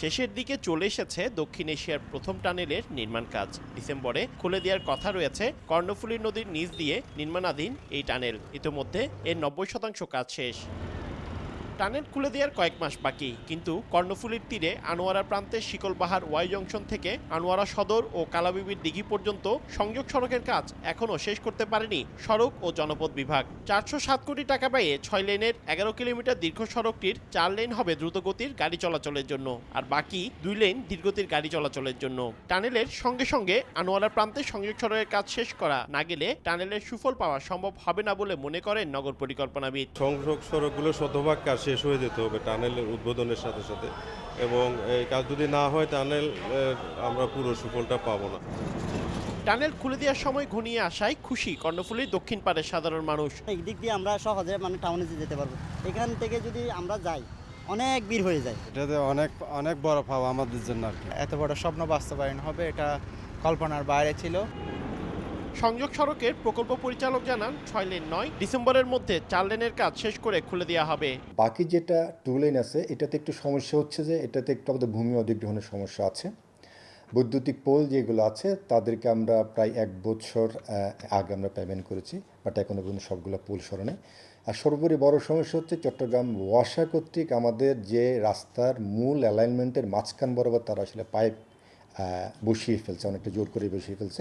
শেষের দিকে চলে এসেছে দক্ষিণ এশিয়ার প্রথম টানেলের নির্মাণ কাজ। ডিসেম্বরে খুলে দেওয়ার কথা রয়েছে, কর্ণফুলী নদীর নিচ দিয়ে নির্মাণাধীন এই টানেল। ইতোমধ্যে এর নব্বই শতাংশ কাজ শেষ। টানেল খুলে দেওয়ার কয়েক মাস বাকি। কিন্তু কর্ণফুলীর তীরে আনোয়ারা প্রান্তের শিকলবাহার ওয়াই জংশন থেকে আনোয়ারা সদর ও কালাবিবির দিঘি পর্যন্ত সংযোগ সড়কের কাজ এখনও শেষ করতে পারেনি সড়ক ও জনপথ বিভাগ। চারশো সাত কোটি টাকা ব্যয়ে ছয় লেনের এগারো কিলোমিটার দীর্ঘ সড়কটির চার লেন হবে দ্রুতগতির গাড়ি চলাচলের জন্য, আর বাকি দুই লেন ধীরগতির গাড়ি চলাচলের জন্য। টানেলের সঙ্গে সঙ্গে আনোয়ারা প্রান্তের সংযোগ সড়কের কাজ শেষ করা না গেলে টানেলের সুফল পাওয়া সম্ভব হবে না বলে মনে করেন নগর পরিকল্পনাবিদ। সংযোগ সড়কগুলো শতভাগ কাজ শেষ হয়ে যেতে হবে টানেলের উদ্বোধনের সাথে সাথে। এবং এই কাজ যদি না হয় টানেল আমরা পুরো সুফলটা পাবো না। টানেল খুলে দেওয়ার সময় ঘনিয়ে আসায় খুশি। কর্ণফুলীর দক্ষিণ পাড়ের সাধারণ মানুষ। এই দিক দিয়ে আমরা সহজে মানে টাউনে যেতে পারব। এখান থেকে যদি আমরা যাই অনেক ভিড় হয়ে যায়। এটাতে অনেক অনেক বড় পাওয়া আমাদের জন্য এত বড় স্বপ্ন বাস্তবায়ন হবে এটা কল্পনার বাইরে ছিল। সংযোগ সড়কের প্রকল্প পরিচালক জানান, ছয় লেন নয়। ডিসেম্বরের মধ্যে চার লেনের কাজ শেষ করে খুলে দেওয়া হবে। বাকি যেটা টু লেন আছে, এটাতে একটু সমস্যা হচ্ছে যে, এটাতে একটু আমাদের ভূমি অধিগ্রহণের সমস্যা আছে। বৈদ্যুতিক পোল যেগুলো আছে, তাদেরকে আমরা প্রায় এক বছর আগে আমরা পেমেন্ট করেছি বাট এখনও পর্যন্ত সবগুলো পোল সরণে আর সর্বোপরি বড় সমস্যা হচ্ছে চট্টগ্রাম ওয়াসা কর্তৃক আমাদের যে রাস্তার মূল অ্যালাইনমেন্টের মাঝখান বরাবর তারা আসলে পাইপ বসিয়ে ফেলছে, অনেকটা জোর করে বসিয়ে ফেলছে।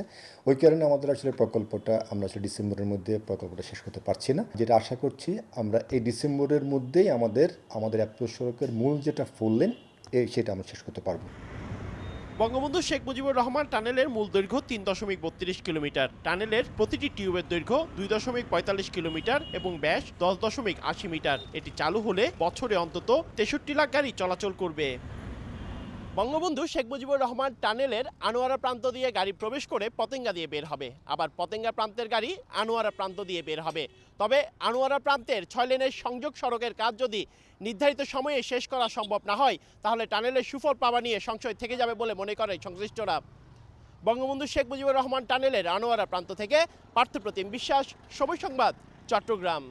ওই কারণে আমাদের আসলে প্রকল্পটা আমরা আসলে ডিসেম্বরের মধ্যে প্রকল্পটা শেষ করতে পারছি না। যেটা আশা করছি, আমরা এই ডিসেম্বরের মধ্যেই আমাদের আমাদের অ্যাপ্রোচ সড়কের মূল যেটা ফুল লেন এই সেটা আমরা শেষ করতে পারব। বঙ্গবন্ধু শেখ মুজিবুর রহমান টানেলের মূল দৈর্ঘ্য তিন দশমিক বত্রিশ কিলোমিটার, টানেলের প্রতিটি টিউবের দৈর্ঘ্য দুই দশমিক পঁয়তাল্লিশ কিলোমিটার এবং ব্যাস দশ দশমিক আশি মিটার। এটি চালু হলে বছরে অন্তত তেষট্টি লাখ গাড়ি চলাচল করবে। বঙ্গবন্ধু শেখ মুজিবুর রহমান টানেলের আনোয়ারা প্রান্ত দিয়ে গাড়ি প্রবেশ করে পতেঙ্গা দিয়ে বের হবে। আবার পতেঙ্গা প্রান্তের গাড়ি আনোয়ারা প্রান্ত দিয়ে বের হবে। তবে আনোয়ারা প্রান্তের ছয় লেনের সংযোগ সড়কের কাজ যদি নির্ধারিত সময়ে শেষ করা সম্ভব না হয়, তাহলে টানেলের সুফল পাওয়া নিয়ে সংশয় থেকে যাবে বলে মনে করে সংশ্লিষ্টরা। বঙ্গবন্ধু শেখ মুজিবুর রহমান টানেলের আনোয়ারা প্রান্ত থেকে পার্থপ্রতিম বিশ্বাস, সময় সংবাদ, চট্টগ্রাম।